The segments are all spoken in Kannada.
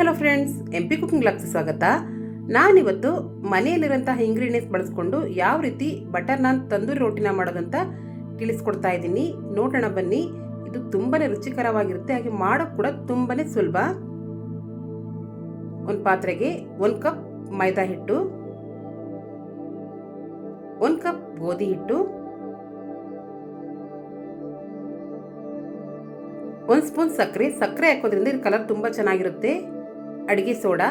Hello friends, M P cooking locks ಸ್ವಾಗತ. ನಾನಿವತ್ತು ಮನೆಯಲ್ಲಿರೋಂತಹ ಇಂಗ್ರೀಡಿಯೆಂಟ್ಸ್ ಬಳಸ್ಕೊಂಡು ಯಾವ ರೀತಿ ಬಟರ್ ನಾನ್ ತಂದೂರಿ ರೋಟಿನ ಮಾಡೋದಂತ ತಿಳಿಸ್ಕೊಡ್ತಾ ಇದ್ದೀನಿ. ನೋಡೋಣ ಬನ್ನಿ. ಇದು ತುಂಬಾನೇ ರುಚಿಕರವಾಗಿರುತ್ತೆ. ಹಾಗೆ ಮಾಡೋಕೆ ಕೂಡ ತುಂಬಾನೇ ಸುಲಭ. ಒಂದು ಪಾತ್ರೆಗೆ ಒಂದು ಕಪ್ ಮೈದಾ ಹಿಟ್ಟು, ಒಂದು ಕಪ್ ಗೋಧಿ ಹಿಟ್ಟು, ಒಂದು ಸ್ಪೂನ್ ಸಕ್ಕರೆ. ಸಕ್ಕರೆ ಹಾಕೋದ್ರಿಂದ ಇದು ಕಲರ್ ತುಂಬ ಚೆನ್ನಾಗಿರುತ್ತೆ. ಅಡಿಗೆ ಸೋಡಾ,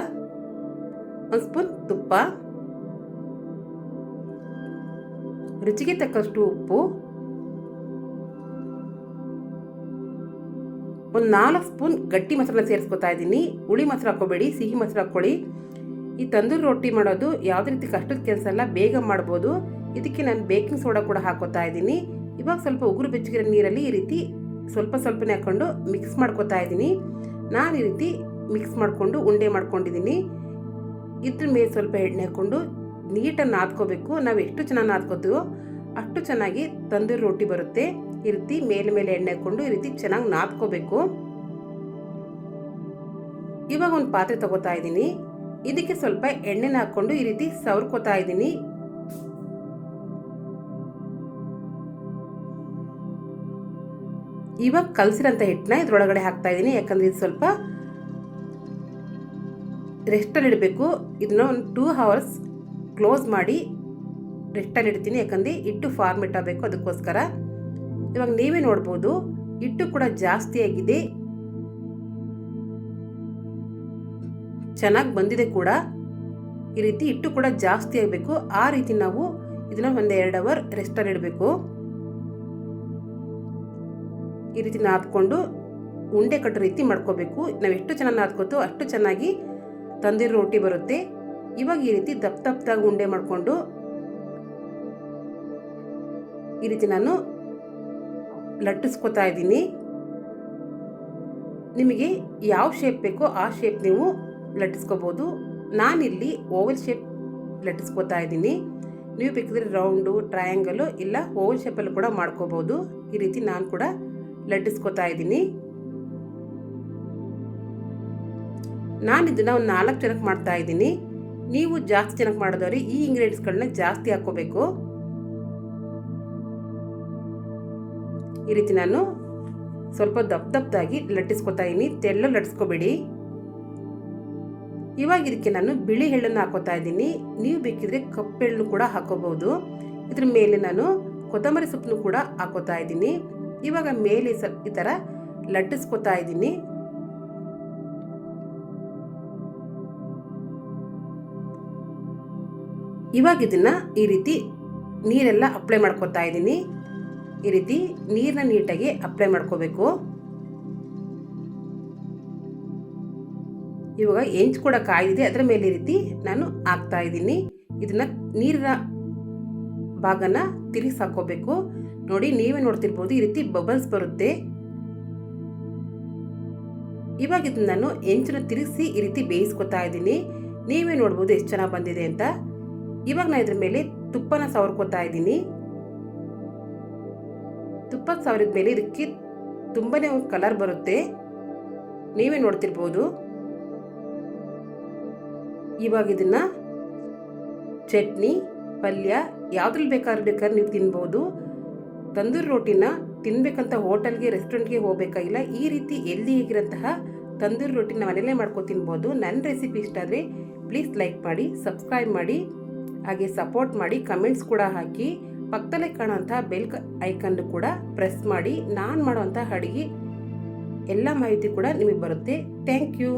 ಒಂದು ಸ್ಪೂನ್ ತುಪ್ಪ, ರುಚಿಗೆ ತಕ್ಕಷ್ಟು ಉಪ್ಪು, ಒಂದು ನಾಲ್ಕು ಸ್ಪೂನ್ ಗಟ್ಟಿ ಮಸಾಲ ಸೇರಿಸ್ಕೊತಾ ಇದ್ದೀನಿ. ಹುಳಿ ಮೊಸರು ಹಾಕೋಬೇಡಿ ಸಿಹಿ ಮೊಸರು ಹಾಕ್ಕೊಳ್ಳಿ ಈ ತಂದೂರಿ ರೊಟ್ಟಿ ಮಾಡೋದು ಯಾವುದೇ ರೀತಿ ಕಷ್ಟದ ಕೆಲಸ ಅಲ್ಲ, ಬೇಗ ಮಾಡ್ಬೋದು. ಇದಕ್ಕೆ ನಾನು ಬೇಕಿಂಗ್ ಸೋಡಾ ಕೂಡ ಹಾಕೋತಾ ಇದ್ದೀನಿ. ಇವಾಗ ಸ್ವಲ್ಪ ಉಗುರು ಬೆಚ್ಚಗಿರೋ ನೀರಲ್ಲಿ ಈ ರೀತಿ ಸ್ವಲ್ಪ ಸ್ವಲ್ಪನೇ ಹಾಕ್ಕೊಂಡು ಮಿಕ್ಸ್ ಮಾಡ್ಕೊತಾ ಇದ್ದೀನಿ. ನಾನು ಈ ರೀತಿ ಮಿಕ್ಸ್ ಮಾಡಿಕೊಂಡು ಉಂಡೆ ಮಾಡ್ಕೊಂಡಿದ್ದೀನಿ. ಇದ್ರ ಮೇಲೆ ಸ್ವಲ್ಪ ಎಣ್ಣೆ ಹಾಕ್ಕೊಂಡು ನೀಟಾಗಿ ನಾದ್ಕೋಬೇಕು ನಾವು ಎಷ್ಟು ಚೆನ್ನಾಗಿ ನಾದ್ಕೋತೀವೋ ಅಷ್ಟು ಚೆನ್ನಾಗಿ ತಂದೂರಿ ರೊಟ್ಟಿ ಬರುತ್ತೆ. ಈ ರೀತಿ ಮೇಲೆ ಮೇಲೆ ಎಣ್ಣೆ ಹಾಕ್ಕೊಂಡು ಈ ರೀತಿ ಚೆನ್ನಾಗಿ ನಾದ್ಕೋಬೇಕು. ಇವಾಗ ಒಂದು ಪಾತ್ರೆ ತಗೋತಾ ಇದ್ದೀನಿ. ಇದಕ್ಕೆ ಸ್ವಲ್ಪ ಎಣ್ಣೆನ ಹಾಕ್ಕೊಂಡು ಈ ರೀತಿ ಸವರ್ಕೋತಾ ಇದ್ದೀನಿ. ಇವಾಗ ಕಲಸಿರೋಂಥ ಹಿಟ್ಟನ್ನ ಇದ್ರೊಳಗಡೆ ಹಾಕ್ತಾ ಇದ್ದೀನಿ. ಯಾಕಂದ್ರೆ ಇದು ಸ್ವಲ್ಪ ರೆಸ್ಟಲ್ಲಿ ಇಡಬೇಕು ಇದನ್ನ ಒಂದು ಟೂ ಅವರ್ಸ್ ಕ್ಲೋಸ್ ಮಾಡಿ ರೆಸ್ಟಲ್ಲಿ ಇಡ್ತೀನಿ ಯಾಕಂದರೆ ಹಿಟ್ಟು ಫಾರ್ಮ್ ಆಗಬೇಕು ಅದಕ್ಕೋಸ್ಕರ. ಇವಾಗ ನೀವೇ ನೋಡ್ಬೋದು, ಹಿಟ್ಟು ಕೂಡ ಜಾಸ್ತಿ ಆಗಿದೆ. ಚೆನ್ನಾಗಿ ಬಂದಿದೆ ಕೂಡ. ಈ ರೀತಿ ಹಿಟ್ಟು ಕೂಡ ಜಾಸ್ತಿ ಆಗಬೇಕು. ಆ ರೀತಿ ನಾವು ಇದನ್ನ ಒಂದು ಎರಡು ಅವರ್ ರೆಸ್ಟಲ್ಲಿ ಇಡಬೇಕು ಈ ರೀತಿ ನಾದ್ಕೊಂಡು ಉಂಡೆ ಕಟ್ಟೋ ರೀತಿ ಮಾಡ್ಕೋಬೇಕು. ನಾವು ಎಷ್ಟು ಚೆನ್ನಾಗಿ ನಾದ್ಕೋತೋ ಅಷ್ಟು ಚೆನ್ನಾಗಿ ತಂದಿರೋ ರೊಟ್ಟಿ ಬರುತ್ತೆ. ಇವಾಗ ಈ ರೀತಿ ದಪ್ಪ ದಪ್ಪದಾಗಿ ಉಂಡೆ ಮಾಡಿಕೊಂಡು ಈ ರೀತಿ ನಾನು ಲಟ್ಟಿಸ್ಕೊತಾ ಇದ್ದೀನಿ. ನಿಮಗೆ ಯಾವ ಶೇಪ್ ಬೇಕೋ ಆ ಶೇಪ್ ನೀವು ಲಟ್ಟಿಸ್ಕೋಬೋದು. ನಾನಿಲ್ಲಿ ಓವಲ್ ಶೇಪ್ ಲಟ್ಟಿಸ್ಕೊತಾ ಇದ್ದೀನಿ. ನೀವು ಬೇಕಿದ್ರೆ ರೌಂಡು ಟ್ರಯಾಂಗಲು ಇಲ್ಲ ಓವಲ್ ಶೇಪಲ್ಲಿ ಕೂಡ ಮಾಡ್ಕೋಬೋದು. ಈ ರೀತಿ ನಾನು ಕೂಡ ಲಟ್ಟಿಸ್ಕೊತಾ ಇದ್ದೀನಿ. ನಾನು ಇದನ್ನು ಒಂದು ನಾಲ್ಕು ಜನಕ್ಕೆ ಮಾಡ್ತಾ ಇದ್ದೀನಿ. ನೀವು ಜಾಸ್ತಿ ಜನಕ್ಕೆ ಮಾಡಿದವ್ರಿ ಈ ಇಂಗ್ರೀಡಿಯೆಂಟ್ಸ್ಗಳನ್ನ ಜಾಸ್ತಿ ಹಾಕೋಬೇಕು ಈ ರೀತಿ ನಾನು ಸ್ವಲ್ಪ ದಪ್ಪ ದಪ್ಪದಾಗಿ ಲಟ್ಟಿಸ್ಕೊತಾ ಇದ್ದೀನಿ. ತೆಳ್ಳು ಲಟ್ಟಿಸ್ಕೋಬೇಡಿ. ಇವಾಗ ಇದಕ್ಕೆ ನಾನು ಬಿಳಿ ಎಳ್ಳನ್ನು ಹಾಕೋತಾ ಇದ್ದೀನಿ. ನೀವು ಬೇಕಿದ್ರೆ ಕಪ್ಪೆಳ್ಳು ಕೂಡ ಹಾಕೋಬಹುದು ಇದ್ರ ಮೇಲೆ ನಾನು ಕೊತ್ತಂಬರಿ ಸೊಪ್ಪನ್ನು ಕೂಡ ಹಾಕೋತಾ ಇದ್ದೀನಿ. ಇವಾಗ ಮೇಲೆ ಸ ಈ ಥರ ಲಟ್ಟಿಸ್ಕೊತಾ ಇದ್ದೀನಿ. ಇವಾಗ ಇದನ್ನ ಈ ರೀತಿ ನೀರೆಲ್ಲ ಅಪ್ಲೈ ಮಾಡ್ಕೊತಾ ಇದ್ದೀನಿ. ಈ ರೀತಿ ನೀರನ್ನ ನೀಟಾಗಿ ಅಪ್ಲೈ ಮಾಡ್ಕೋಬೇಕು. ಇವಾಗ ಹೆಂಚು ಕೂಡ ಕಾಯ್ದಿದೆ. ಅದರ ಮೇಲೆ ಈ ರೀತಿ ನಾನು ಹಾಕ್ತಾ ಇದ್ದೀನಿ. ಇದನ್ನ ನೀರಿನ ಭಾಗನ ತಿರುಗಿಸಿ ಹಾಕೋಬೇಕು ನೋಡಿ, ನೀವೇ ನೋಡ್ತಿರ್ಬೋದು ಈ ರೀತಿ ಬಬಲ್ಸ್ ಬರುತ್ತೆ. ಇವಾಗ ಇದನ್ನ ನಾನು ಹೆಂಚನ್ನ ತಿರುಗಿಸಿ ಈ ರೀತಿ ಬೇಯಿಸ್ಕೊತಾ ಇದ್ದೀನಿ. ನೀವೇ ನೋಡ್ಬೋದು ಎಷ್ಟು ಚೆನ್ನಾಗಿ ಬಂದಿದೆ ಅಂತ. ಇವಾಗ ನಾನು ಇದ್ರ ಮೇಲೆ ತುಪ್ಪನ ಸವರ್ಕೋತಾ ಇದ್ದೀನಿ. ತುಪ್ಪ ಸವರಿದ ಮೇಲೆ ಇದಕ್ಕೆ ತುಂಬಾ ಒಂದು ಕಲರ್ ಬರುತ್ತೆ. ನೀವೇ ನೋಡ್ತಿರ್ಬೋದು. ಇವಾಗ ಇದನ್ನ ಚಟ್ನಿ, ಪಲ್ಯ ಯಾವ್ದ್ರಲ್ಲಿ ಬೇಕಾದ್ರೂ ಬೇಕಾದ್ರೆ ನೀವು ತಿನ್ಬೋದು. ತಂದೂರಿ ರೋಟಿನ ತಿನ್ಬೇಕಂತ ಹೋಟೆಲ್ಗೆ ರೆಸ್ಟೋರೆಂಟ್ಗೆ ಹೋಗಬೇಕಾಗಿಲ್ಲ, ಈ ರೀತಿ ಎಲ್ಲಿ ಹೇಗಿರೋಂತಹ ತಂದೂರಿ ರೊಟ್ಟಿನ ಮನೆಯಲ್ಲೇ ಮಾಡ್ಕೊ ತಿನ್ಬೋದು. ನನ್ನ ರೆಸಿಪಿ ಇಷ್ಟ ಆದರೆ ಪ್ಲೀಸ್ ಲೈಕ್ ಮಾಡಿ ಸಬ್ಸ್ಕ್ರೈಬ್ ಮಾಡಿ. ಹಾಗೆ ಸಪೋರ್ಟ್ ಮಾಡಿ ಕಮೆಂಟ್ಸ್ ಕೂಡ ಹಾಕಿ, ಪಕ್ಕದಲ್ಲೇ ಕಾಣೋಂಥ ಬೆಲ್ ಐಕನ್ ಕೂಡ ಪ್ರೆಸ್ ಮಾಡಿ, ನಾನು ಮಾಡೋವಂಥ ಅಡುಗೆ, ಎಲ್ಲ ಮಾಹಿತಿ ಕೂಡ ನಿಮಗೆ ಬರುತ್ತೆ. Thank you